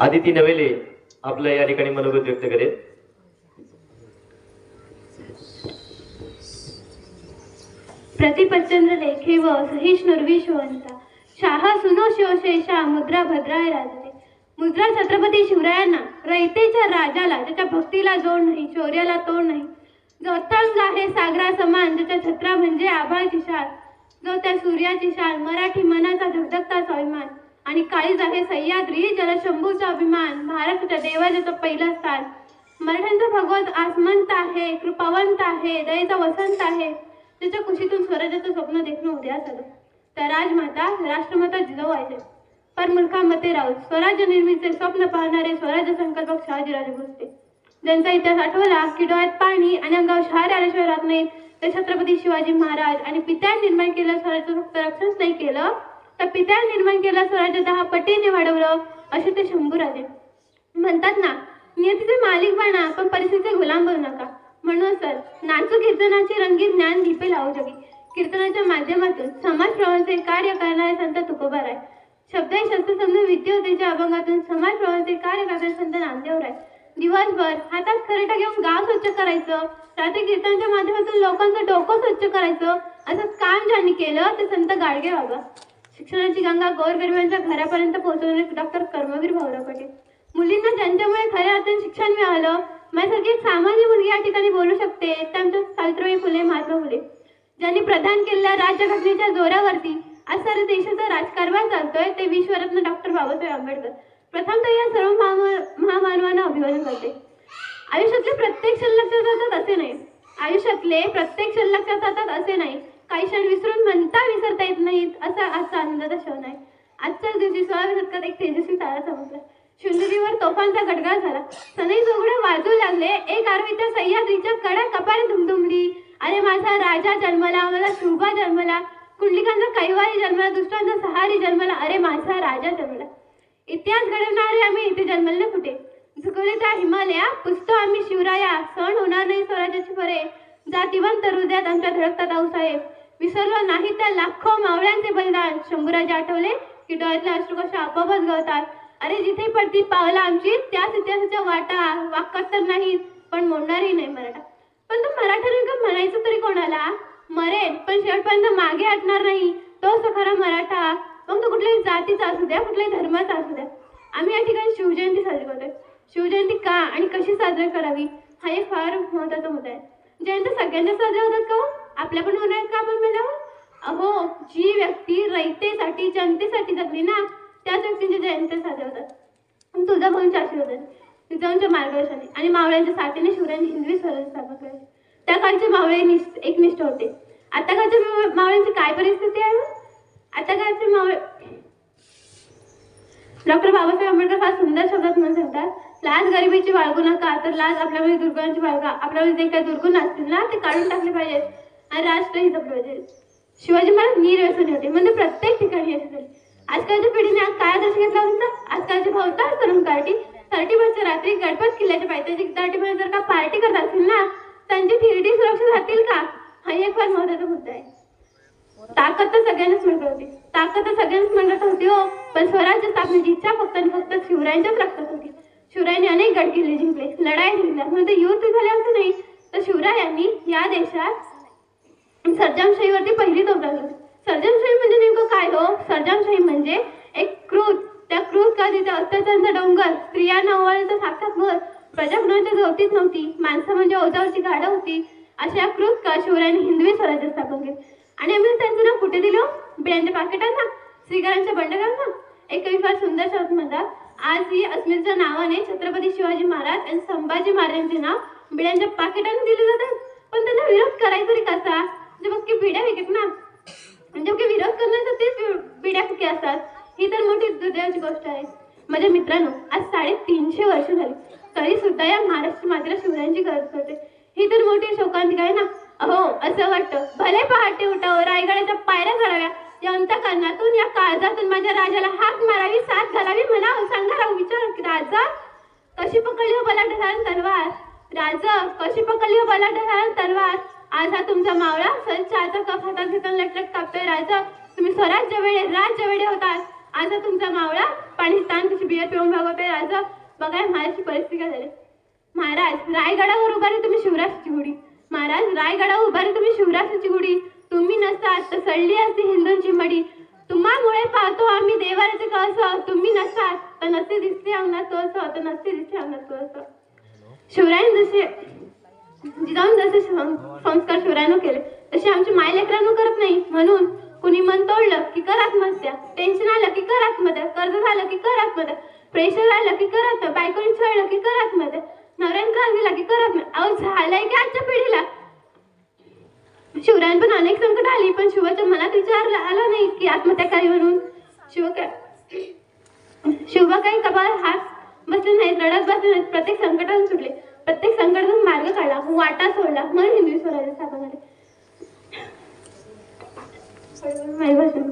आदिती नवेले आपलं या ठिकाणी मनोगत व्यक्त करेल. प्रतिपचंद्र लेखे व सहिष्णुर विश्ववंता शाह सुनो शिवशेषा मुद्रा भद्राय राजते. मुद्रा छत्रपती शिवरायांना रयतेच्या राजाला त्याच्या भक्तीला जोड नाही शौर्याला तोड नाही. जो अथांग आहे सागरा समान ज्याच्या छत्रा म्हणजे आभाळची शाल. जो त्या सूर्याची शाल मराठी मनाचा धगधगता स्वाभिमान. आणि काळीज आहे सह्याद्री ज्याला शंभूचा अभिमान महाराष्ट्राच्या देवाजाचं पहिलं स्थान. मराठ्यांचा भगवत आसमंत आहे कृपावंत आहे दयेचा वसंत आहे. त्याच्या कुशीतून स्वराज्याचं स्वप्न देखणं उद्यास आलं त्या राजमाता राष्ट्रमाता जिजाऊ आहे पर मुलखामते राऊत स्वराज्य निर्मितीचे स्वप्न पाहणारे स्वराज्य संकल्पक शहाजीराजे भोसले ज्यांचा इतिहास आठवला की डोळ्यात पाणी आणि अंगावर शहर आल्याशिवाय राहत नाही तर छत्रपती शिवाजी महाराज आणि पित्या निर्माण केलं स्वराज्याचं फक्त रक्षणच नाही केलं तर पित्याने निर्माण केलं स्वराज्य दहा पटीने वाढवलं असे ते शंभूराजे म्हणतात ना नियतीचे मालिक बना पण परिस्थितीचे गुलाम बनू नका. म्हणून सर नाचू कीर्तनाचे रंगीत ज्ञान दीपे लावू जगी. कीर्तनाच्या माध्यमातून समाज प्रवाहाचे कार्य करणारे संत तुकोबा आहे शब्द हे शस्त्र समजून विद्यार्थीच्या अभंगातून समाज प्रवाहाचे कार्य करणारे संत नामदेव आहे दिवसभर हातात खरेटा घेऊन गाव स्वच्छ करायचं रात्री कीर्तनाच्या माध्यमातून लोकांचं डोकं स्वच्छ करायचं असं काम ज्यांनी केलं ते संत गाडगे बाबा. शिक्षणाची गंगा गोरगरिबांच्या घरापर्यंत पोहोचवणारे डॉक्टर कर्मवीर भाऊराव पटेल मुलींना ज्यांच्यामुळे खऱ्या अर्थाने शिक्षण मिळालं माझ्यासारखी एक सामान्य मुलगी या ठिकाणी बोलू शकते त्या सावित्रीबाई फुले महात्मा फुले. ज्यांनी प्रदान केलेल्या राज्यघटनेच्या जोरावरती आज सारा देशाचा राजकारभार चालतोय ते विश्वरत्न डॉक्टर बाबासाहेब आंबेडकर. प्रथमतः या सर्व महामानवांना अभिवादन करते. आयुष्यातले प्रत्येक क्षण लक्षात जातात असे नाही. आयुष्यातले प्रत्येक क्षण लक्षात जातात असे नाही. काही क्षण विसरून म्हणता विसरता येत नाहीत असा आजचा आनंदाचा क्षण आहे. आजच्याच दिवशी सोळाव्या शतकात एक तेजस्वी तारा चमकला. शिवनेरीवर तोफांचा गडगड झाला. सनई जोगडे वाजू लागले. एक आरवीच्या सह्याद्रीच्या कडा कपारी धुमधुमली. अरे माझा राजा जन्मला मला शुभा जन्मला. कुंडलिकांचा कैवारी जन्मला दुष्टांचा सहारी जन्मला. अरे माझा राजा जन्मला. इतिहास घडवणारे आम्ही इथे जन्मले कुठे? झुकवले त्या हिमालया पुसतो आम्ही शिवराया. सण होणार नाही स्वराज्याची फरे जातीवंत हृदयात आमच्या धडकतात आऊसाहेब विसरलो नाही त्या लाखो मावळ्यांचे बलिदान. शंभूराजे आठवले की डोळ्यातले अश्रू कशा आपोआपच गळतात अरे जिथे पडती पावलं आमची त्याच इतिहासाच्या वाटा वाक्यात तर नाहीत. पण मोडणारही नाही मराठा. पण तो मराठा नेमकं म्हणायचं तरी कोणाला? मरेल पण शेवटपर्यंत मागे हटणार नाही. तोच तो खरा मराठा. मग तो कुठल्याही जातीचा असू द्या कुठल्याही धर्माचा असू द्या. आम्ही या ठिकाणी शिवजयंती साजरी करतोय. शिवजयंती का आणि कशी साजरी करावी? हा एक फार महत्त्वाचा मुद्दा आहे. जयंती सगळ्यांना साजरे होतात का हो? आपल्या पण होणार आहेत का आपण मॅडम अहो जी व्यक्ती रयतेसाठी जनतेसाठी जगली ना त्याच व्यक्तींच्या जयंत्या साजरे होतात. पण म्हणून भाऊंच्या होतात तुझ्याच्या मार्गदर्शनाने आणि मावळ्यांच्या साथीने शिवरायांनी हिंदवी स्वराज्य स्थापन केले. त्या काळचे मावळे निष्ठ एकनिष्ठ होते. आता काळच्या माव- मावळ्यांची काय परिस्थिती आहे हो? आता काळचे मावळे डॉक्टर बाबासाहेब आंबेडकर फार सुंदर शब्दात म्हणून सांगतात लाज गरिबीची बाळगू नका तर लाज आपल्यामध्ये दुर्गुणाची बाळगा आपल्यामध्ये जे काही दुर्गुण असतील ना ते काढून टाकले पाहिजेत. आणि राष्ट्र जपले पाहिजे शिवाजी महाराज निर्व्यसन होते. म्हणजे प्रत्येक ठिकाणी असे झाले. आजकालच्या पिढीने आज काय आदर्श घेतला होता? आजकालचे भावतार तरुण पार्टी थर्टी फर्स्ट रात्री गणपत किल्ल्याच्या पाहिजे थर्टी फर्स्ट जर का पार्टी करत असतील ना त्यांची थिरडी सुरक्षित राहतील का? हा एक फार महत्त्वाचा मुद्दा आहे. ताकद तर सगळ्यांनाच मिळत होती. ताकद तर सगळ्यांनाच मिळत होती हो. पण स्वराज्य स्थापनेची इच्छा फक्त आणि फक्त शिवरायांच्याच रक्तात होती. शिवरायांनी अनेक गड किल्ले जिंकले. लढाई जिंकल्या. म्हणजे युद्ध झाले असं नाही. तर शिवरायांनी या देशात सर्जनशाहीवरती पहिली तोफ लागली सर्जनशाही म्हणजे नेमकं काय हो? सर्जनशाही म्हणजे एक क्रूर. त्या क्रूत का तिथे अत्याचारांचा डोंगर स्त्रियांना ओवाळायचा साक्षात घर. प्रजा कुणाच्या नव्हती. माणसं म्हणजे ओझावरची गाडं होती. अशा क्रूत का शिवरायांनी हिंदवी स्वराज्य स्थापन केले. आणि आम्ही त्यांचं नाव कुठे दिलं? बिळ्यांच्या पाकिटांना? श्रीकरांच्या बंडगांना? एक फार सुंदर शब्द म्हणतात आज ही अस्मिताच्या नावाने छत्रपती शिवाजी महाराज आणि संभाजी महाराजांचे नाव बिड्यांच्या पाकिटाने दिले जातात पण त्यांना विरोध करायचा तरी कसा? म्हणजे मग की बिड्या विकत ना. म्हणजे की विरोध करण्याचं तेच बिड्या फुके असतात? ही तर मोठी दुर्दैवाची गोष्ट आहे. माझ्या मित्रांनो आज साडेतीनशे वर्ष झाली. तरी सुद्धा या महाराष्ट्र मात्र शिवरायांची गरज पडते. ही तर मोठी शोकांतिका आहे ना. हो असं वाटतं. भले पहाटे उठावं रायगडाच्या पायऱ्या चढाव्या. या अंतकरणातून या काळजातून माझ्या राजाला हाक मारावी साथ घालावी म्हणा सांगा राहू विचार. की राजा कशी पकडली हो तलवार? राजा कशी पकडली हो तलवार? आज हा तुमचा मावळा सर चहाचा कप हातात घेतून लटलट कापतोय. राजा तुम्ही स्वराज्य वेळे राज्य वेळे होतात. आज हा तुमचा मावळा पाणी ताण तिची बियर पिऊन भागवतोय. राजा बघाय महाराजची परिस्थिती काय झाली. महाराज रायगडावर उभारी तुम्ही शिवराजची गुढी महाराज रायगडावर उभारी तुम्ही शिवराजची गुढी तुम्ही नसतात तर सडली असते हिंदूंची मडी तुम्हामुळे पाहतो आम्ही देवाचे कसं तुम्ही नसतात तर नसते दिसते अंगणात असं तर नसते दिसते अंगणात असं शिवरायन जसे जिजाऊन जसे संस्कार शिवरायनं केले तसे आमची माय लेकरांनो करत नाही. म्हणून कुणी मन तोडलं की कर आत्महत्या टेन्शन आलं की कर आत्महत्या कर्ज झालं की कर आत्महत्या प्रेशर आलं की कर आत्महत्या बायकोनी छळलं की कर आत्महत्या नवऱ्याने त्रास दिला की कर आत्महत्या. अहो झालंय की आजच्या शिवरायन पण अनेक संकट आली पण शिवाच्या मनात विचार आला नाही की आत्महत्या काय म्हणून. शिव काय? शिवबा काही कपाळ हात बसले नाहीत रडत बसले नाहीत. प्रत्येक संकटातून सुटले. प्रत्येक संकटातून मार्ग काढला वाटा सोडला. म्हणून हिंदवी स्वराज्य स्थापन झाले. माझी भाषण